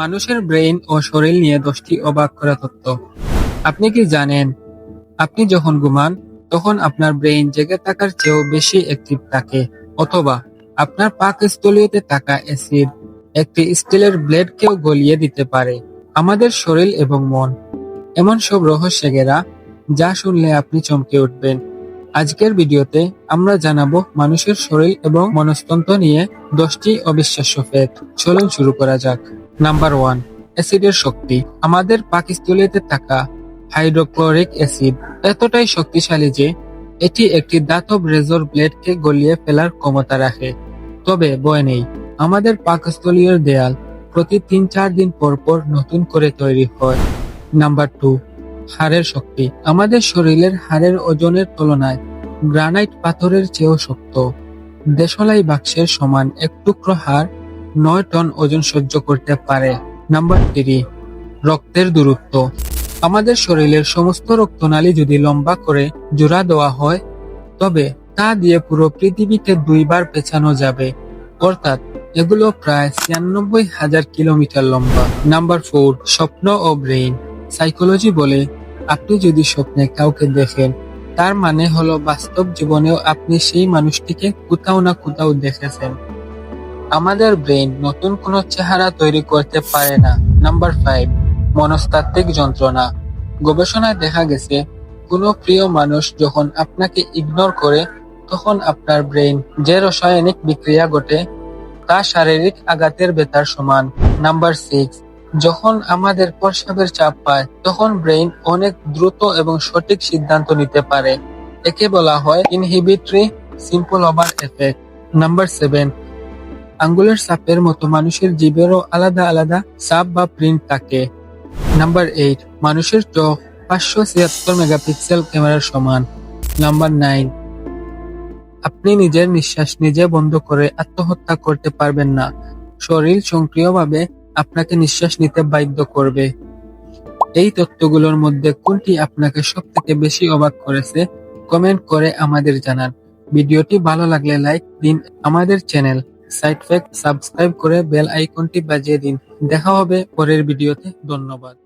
মানুষের ব্রেইন ও শরীর নিয়ে দশটি অবাক করা তথ্য আপনি কি জানেন, আপনি যখন ঘুমান, তখন আপনার ব্রেইন জেগে থাকার চেয়েও বেশি অ্যাক্টিভ থাকে, অথবা আপনার পাকস্থলীয়তে থাকা অ্যাসিড একটি স্টিলের ব্লেডকেও গলিয়ে দিতে পারে, আমাদের শরীর এবং মন। এমন সব রহস্য ঘেরা, যা শুনলে আপনি চমকে উঠবেন। আজকের ভিডিওতে আমরা জানাব মানুষের শরীর এবং মনস্তন্ত্র নিয়ে দশটি অবিশ্বাস্য ফ্যাক্ট চলুন শুরু করা যাক। নাম্বার ওয়ান অ্যাসিডের শক্তি। আমাদের পাকিস্তলিতে থাকা হাইড্রোক্লোরিক অ্যাসিড এতটাই শক্তিশালী যে এটি একটি দাতব রেজর ব্লেডকে গলিয়ে ফেলার ক্ষমতা রাখে। তবে বয় নেই, আমাদের পাকস্থলীয় দেয়াল প্রতি তিন চার দিন পর পর নতুন করে তৈরি হয়। নাম্বার টু হাড়ের শক্তি। আমাদের শরীরের হাড়ের ওজনের তুলনায় গ্রানাইট পাথরের চেয়েও শক্ত। দেশলাই বাক্সের সমান এক টুকরো হাড় নয় টন ওজন সহ্য করতে পারে। নাম্বার থ্রি রক্তের দূরত্ব। আমাদের শরীরের সমস্ত রক্তনালী যদি লম্বা করে জোড়া দেওয়া হয়, তবে তা দিয়ে পুরো পৃথিবীকে দুইবার পেছানো যাবে। অর্থাৎ এগুলো প্রায় ছিয়ানব্বই হাজার কিলোমিটার লম্বা। নাম্বার ফোর, স্বপ্ন ও ব্রেইন। সাইকোলজি বলে, আপনি যদি স্বপ্নে কাউকে দেখেন, তার মানে হলো বাস্তব জীবনেও আপনি সেই মানুষটিকে কোথাও না কোথাও দেখেছেন। আমাদের ব্রেইন নতুন কোনো চেহারা তৈরি করতে পারে না। নাম্বার ফাইভ, মনস্তাত্ত্বিক যন্ত্রণা। গবেষণায় দেখা গেছে, কোনো প্রিয় মানুষ যখন আপনাকে ইগনোর করে, তখন আপনার ব্রেইন যে রাসায়নিক বিক্রিয়া ঘটে, তা শারীরিক আঘাতের বেতার সমান। নাম্বার সিক্স, যখন আমাদের প্রস্রাবের চাপ পায়, তখন ব্রেইন অনেক দ্রুত এবং সঠিক সিদ্ধান্ত নিতে পারে। একে বলা হয় inhibitory simple over effect. Number seven আঙ্গুলের সাপের মতো মানুষের জীবেরও আলাদা আলাদা সাপ বা প্রিন্ট থাকে। নাম্বার এইট মানুষের চোখ পাঁচশো ছিয়াত্তর মেগাপিক্সেল ক্যামেরার সমান। নাম্বার নাইন আপনি নিজের নিঃশ্বাস নিজে বন্ধ করে আত্মহত্যা করতে পারবেন না। শরীর সক্রিয়ভাবে আপনাকে নিঃশ্বাস নিতে বাধ্য করবে। এই তথ্যগুলোর মধ্যে কোনটি আপনাকে সব থেকে বেশি অবাক করেছে কমেন্ট করে আমাদের জানান। ভিডিওটি ভালো লাগলে লাইক দিন আমাদের চ্যানেল সাইড ফ্যাক্ট সাবস্ক্রাইব করে বেল আইকনটি বাজিয়ে দিন। দেখা হবে পরের ভিডিওতে। ধন্যবাদ।